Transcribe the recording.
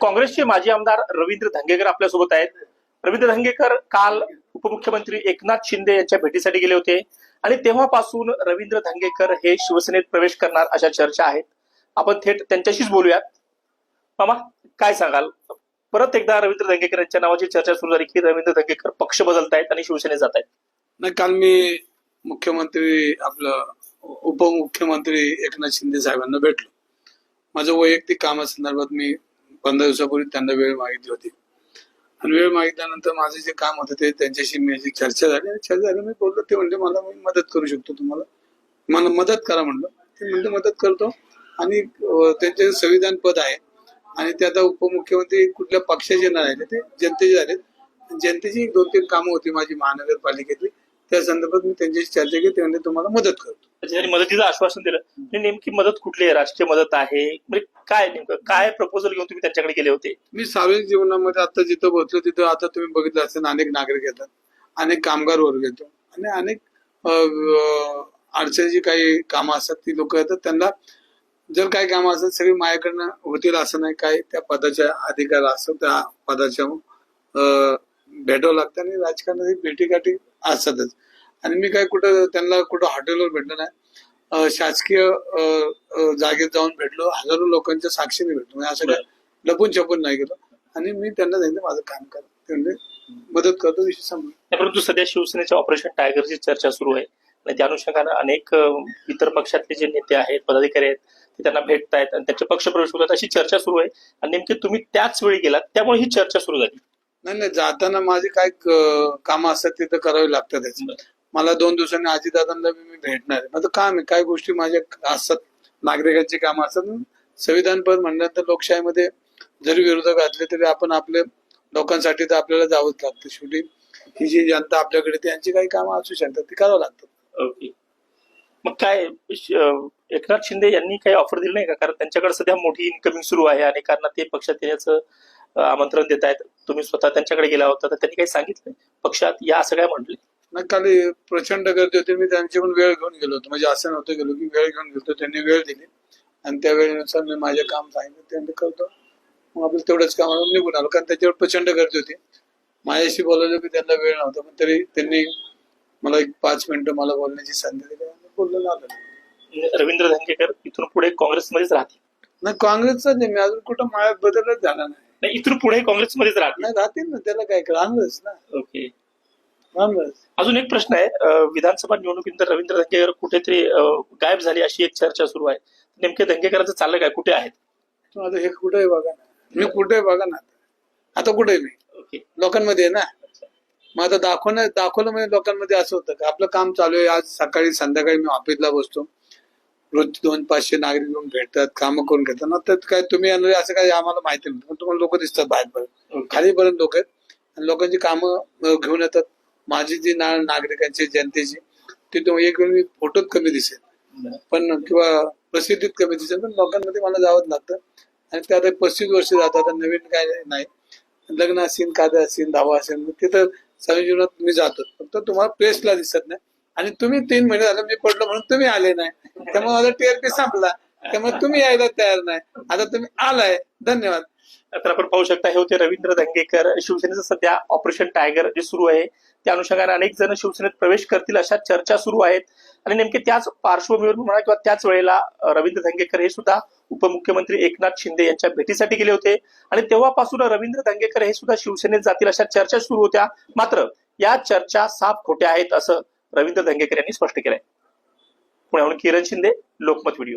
काँग्रेसचे माजी आमदार रवींद्र धंगेकर आपल्यासोबत आहेत. रवींद्र धंगेकर काल उपमुख्यमंत्री एकनाथ शिंदे यांच्या भेटीसाठी गेले होते. आणि तेव्हापासून रवींद्र धंगेकर हे शिवसेनेत प्रवेश करणार अशा चर्चा आहेत. आपण थेट त्यांच्याशीच बोलूयात. मामा काय सांगाल? परत एकदा रवींद्र धंगेकर यांच्या नावाची चर्चा सुरू झाली की रवींद्र धंगेकर पक्ष बदलतायत आणि शिवसेनेत जात आहेत नाही काल मी मुख्यमंत्री आपलं उपमुख्यमंत्री एकनाथ शिंदे साहेबांना भेटलो. माझं वैयक्तिक कामासंदर्भात मी पंधरा दिवसापूर्वी त्यांना वेळ मागितली होती. आणि वेळ मागितल्यानंतर माझं जे काम होतं ते त्यांच्याशी मी जी चर्चा झाली आणि चर्चा झाली मी बोललो ते म्हणजे मला मी मदत करू शकतो तुम्हाला. मला मदत करा म्हणलं. ते म्हणजे मदत करतो. आणि त्यांचे संविधान पद आहे आणि ते आता उपमुख्यमंत्री कुठल्या पक्षाचे नाही राहिले ते जनतेचे झालेत. जनतेची दोन तीन कामं होती माझी महानगरपालिकेतली. त्या संदर्भात मी त्यांच्याशी चर्चा केली ते म्हणजे तुम्हाला मदत करतो. त्याच्यासाठी मदतीचं आश्वासन दिलं. नेमकी मदत कुठली आहे? राजकीय मदत आहे? म्हणजे काय नेमकं? काय प्रपोजल घेऊन तुम्ही त्यांच्याकडे गेले होते? मी सार्वजनिक जीवनामध्ये आता जिथं बसलो तिथं आता तुम्ही बघितलं असेल अनेक नागरिक येतात अनेक कामगार वर्ग येतो आणि अनेक अडचणीची काही कामं असतात ती लोक येतात. त्यांना जर काही कामं असतात सगळी माझ्याकडनं होतील असं नाही. काय त्या पदाच्या अधिकार असतात त्या पदाच्या अं, भेटावं लागतं आणि राजकारणात एक भेटीगाठी असतातच. आणि मी काय कुठं त्यांना कुठं हॉटेलवर भेटलो नाही. शासकीय जागेत जाऊन भेटलो. हजारो लोकांच्या साक्षीने भेटलो. म्हणजे असं काय लपून छपून नाही गेलो. आणि मी त्यांना सांगितलं माझं काम करा. ते म्हणजे मदत करतो विषय परंतु सध्या शिवसेनेच्या ऑपरेशन टायगरची चर्चा सुरू आहे. आणि त्या अनुषंगानं अनेक इतर पक्षातले जे नेते आहेत पदाधिकारी आहेत ते त्यांना भेटतायत आणि त्यांचे पक्ष प्रवेश होतात. अशी चर्चा सुरू आहे. आणि नेमकी तुम्ही त्याच वेळी गेलात. त्यामुळे ही चर्चा सुरू झाली. नाही नाही. जाताना माझे काय कामं असतात ते तर करावे लागतात. मला दोन दिवसांनी आजीदादांना मी भेटणार आहे. माझं काम आहे काय गोष्टी माझ्या असतात नागरिकांची कामं असतात. संविधान पद म्हणल्यानंतर लोकशाहीमध्ये जरी विरोधक असले तरी आपण आपले लोकांसाठी तर आपल्याला जावंच लागतं. शेवटी ही जी जनता आपल्याकडे त्यांची काही कामं असू शकतात ती करावं लागतात. ओके. मग काय एकनाथ शिंदे यांनी काही ऑफर दिली नाही का? कारण त्यांच्याकडे सध्या मोठी इन्कमिंग सुरू आहे आणि कारण ते पक्षात येण्याचं आमंत्रण देत आहेत. तुम्ही स्वतः त्यांच्याकडे गेला होता तर त्यांनी काही सांगितलं पक्षात या असं काय म्हटले? नाही काल प्रचंड गर्दी होती मी त्यांच्याकडून वेळ घेऊन गेलो होतो. म्हणजे असं नव्हतं गेलो की वेळ घेऊन गेलो. त्यांनी वेळ दिली. आणि त्या वेळेनुसार मी माझे काम सांगितलं. ते मी करतो. मग आपलं तेवढंच काम निघून आलो. कारण त्याच्यावर प्रचंड गर्दी होती. माझ्याशी बोलायला की त्यांना वेळ नव्हता. पण तरी त्यांनी मला एक पाच मिनिटं मला बोलण्याची संधी दिली आणि बोललो आलो रवींद्र धंगेकर इथून पुढे काँग्रेसमध्येच राहतील. नाही काँग्रेसचा नाही. मी अजून कुठं माझ्या बदलच झाला नाही. इथून पुढे काँग्रेसमध्येच राहतील. नाही राहतील ना. त्याला काय राहणारच ना. ओके. अजून एक प्रश्न आहे. विधानसभा निवडणुकीनंतर रवींद्र धंगेकर कुठेतरी गायब झाली अशी एक चर्चा सुरू आहे. नेमके धंगेकरांचं चाललं काय? कुठे आहेत? आता हे कुठे बघा ना. मी कुठे बघा ना. आता कुठे मी? ओके. लोकांमध्ये ना? मग आता दाखवणं दाखवलं म्हणजे लोकांमध्ये असं होतं का? आपलं काम चालू आहे. आज सकाळी संध्याकाळी मी ऑफिसला बसतो. रोज दोन पाचशे नागरिक येऊन भेटतात कामं करून घेतात. ना तर काय तुम्ही असं काय आम्हाला माहिती नाही. पण तुम्हाला लोक दिसतात बाहेर पर्यंत खालीपर्यंत लोक आहेत. आणि लोकांची कामं घेऊन येतात. माझी जी ना नागरिकांची जनतेची ती एक वेळ फोटोत कमी दिसेल पण किंवा प्रसिद्धीत कमी दिसेल पण लोकांमध्ये मला जावंच लागतं. आणि ते आता पस्तीस वर्ष जातात आता नवीन काय नाही. लग्न असेल कादा असेल धावा असेल तिथं सगळ्या जीवनात मी जातो. फक्त तुम्हाला प्रेसला दिसत नाही. आणि तुम्ही तीन महिने झाले मी पडलो म्हणून तुम्ही आले नाही. त्यामुळे माझा टीआरपी संपला. त्यामुळे तुम्ही यायला तयार नाही. आता तुम्ही आलाय. धन्यवाद. तर आपण पाहू शकता हे होते रवींद्र धंगेकर शिवसेनेचं सध्या ऑपरेशन टायगर जे सुरू आहे त्या अनुषंगाने अनेक जण शिवसेनेत प्रवेश करतील अशा चर्चा सुरू आहेत. आणि नेमके त्याच पार्श्वभूमीवर म्हणा किंवा त्याच वेळेला रवींद्र धंगेकर हे सुद्धा उपमुख्यमंत्री एकनाथ शिंदे यांच्या भेटीसाठी गेले होते. आणि तेव्हापासून रवींद्र धंगेकर हे सुद्धा शिवसेनेत जातील अशा चर्चा सुरू होत्या. मात्र या चर्चा साफ खोट्या आहेत असं रवींद्र धंगेकर यांनी स्पष्ट केलंय. पुण्याहून किरण शिंदे लोकमत व्हिडिओ.